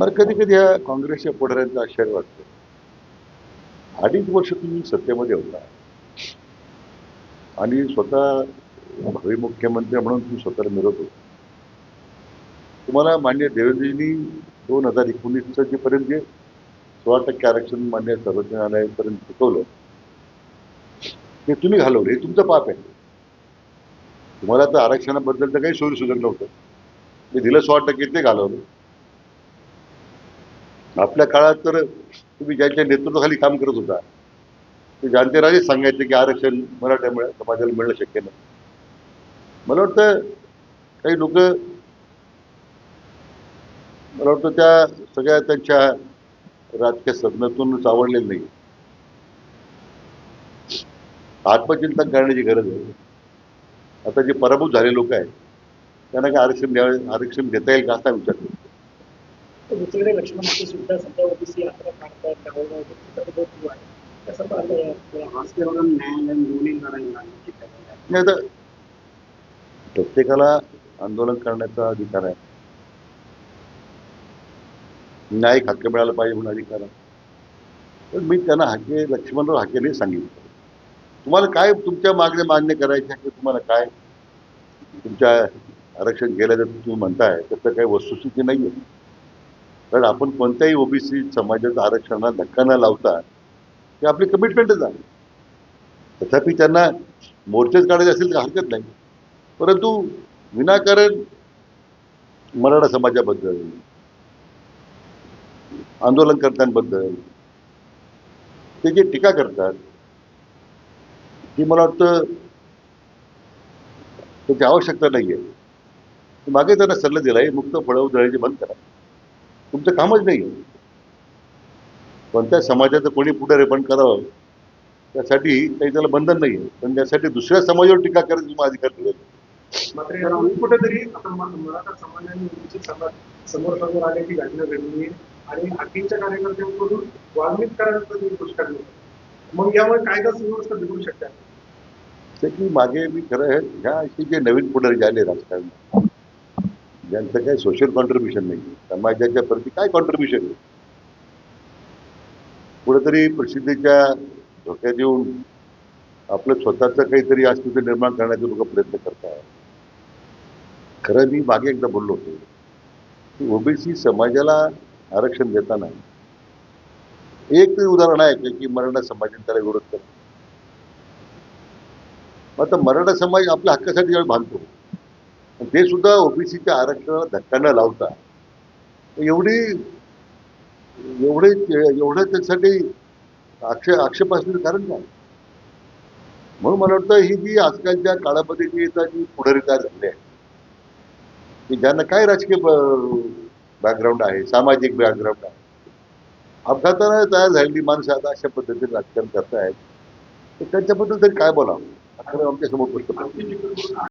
मला कधी कधी ह्या काँग्रेसच्या पुढाऱ्यांचा आश्चर्य वाटतं. अडीच वर्ष तुम्ही सत्तेमध्ये होता. आणि स्वतः भावी मुख्यमंत्री म्हणून तुम्ही स्वतःला मिळत होता. तुम्हाला मान्य देवेंद्रजींनी दोन हजार एकोणीसचं जे पर्यंत जे सोळा टक्के आरक्षण मान्य सर्वोच्च न्यायालयापर्यंत चुकवलं ते तुम्ही घालवलं. हे तुमचं पाप आहे. तुम्हाला तर आरक्षणाबद्दल तर काही सोयी सुचत नव्हतं मी दिलं सोळा टक्के ते घालवलं. आपल्या काळात तर तुम्ही ज्यांच्या नेतृत्वाखाली काम करत होता ते जाणतेराजेच सांगायचे की आरक्षण मराठ्यामुळे समाजाला मिळणं शक्य नाही. मला वाटतं काही लोक मला वाटतं त्या सगळ्या त्यांच्या राजकीय सदनातून आवडलेलं नाही. आत्मचिंतन करण्याची गरज आहे. आता जे पराभूत झाले लोक आहेत त्यांना काय आरक्षण द्यावे आरक्षण देता येईल का असा विचार करतो. दुसरीकडे लक्ष्मण माते सुद्धा सध्या ओबीसी यात्रा काढतायत आहे. कसं हास्यवरून नाही तर प्रत्येकाला आंदोलन करण्याचा अधिकार आहे. न्यायिक हक्क मिळाला पाहिजे म्हणून अधिकार आहे. पण मी त्यांना हाके लक्ष्मणराव हाकेने सांगितलं. तुम्हाला काय तुमच्या मागण्या मान्य करायच्या की तुम्हाला काय? तुमच्या आरक्षण गेलं तर तुम्ही म्हणताय तसं काही वस्तुस्थिती नाही आहे कारण आपण कोणत्याही ओबीसी समाजाच्या आरक्षणाला धक्का न लावता ते आपली कमिटमेंटच आहे. तथापि त्यांना मोर्चेच काढायचे असेल तर हरकत नाही. परंतु विनाकारण मराठा समाजाबद्दल आंदोलनकर्त्यांबद्दल ते जे टीका करतात ती मला वाटतं त्याची आवश्यकता नाही आहे मागे त्यांना सल्ला दिला आहे मुक्त फळव दळायचे बंद करा. तुमचं कामच नाही आहे. कोणत्या समाजाचं कोणी पुढे पण करावं त्यासाठी काही त्याला बंधन नाही आहे. पण त्यासाठी दुसऱ्या समाजावर टीका करायचं तुम्हाला अधिकार दिलेला मात्र याला कुठेतरी आता म- मराठा समाजाने ओबीसी समाज समोर समोर आल्याची घटना घडली आहे. आणि हाकींच्या कार्यकर्त्यांकडून वाल्मिक करायचा गोष्ट काढली मग यामुळे कायदा सुव्यवस्था बिघडू शकते. की मागे मी खरं आहे ह्या अशी जे नवीन पुढारी जे आले राजकारण ज्यांचं काही सोशल कॉन्ट्रीब्युशन नाही. समाजाच्या प्रती काय कॉन्ट्रीब्युशन आहे? कुठेतरी प्रसिद्धीच्या धोक्यात येऊन आपलं स्वतःचं काहीतरी अस्तित्व निर्माण करण्याचे लोक प्रयत्न करतात. खरं मी मागे एकदा बोललो होतो की ओबीसी समाजाला आरक्षण देताना एक तरी उदाहरण आहे का की मराठा समाजाने त्याला विरोध करतो आता मराठा समाज आपल्या हक्कासाठी जेव्हा भांडतो ते सुद्धा ओबीसीच्या आरक्षणाला धक्का न लावता एवढी एवढे एवढं त्यासाठी आक्षेप आक्षेप असण्याचं कारण काय म्हणून मला वाटतं ही जी आजकालच्या काळामध्ये जी जी पुढारी तयार झाली आहे की ज्यांना काय राजकीय बॅकग्राऊंड आहे सामाजिक बॅकग्राऊंड आहे अपघातानं तयार झालेली माणसं आता अशा पद्धतीने राजकारण करतायत तर त्यांच्याबद्दल तरी काय बोलावं? आमच्यासमोर पुस्तक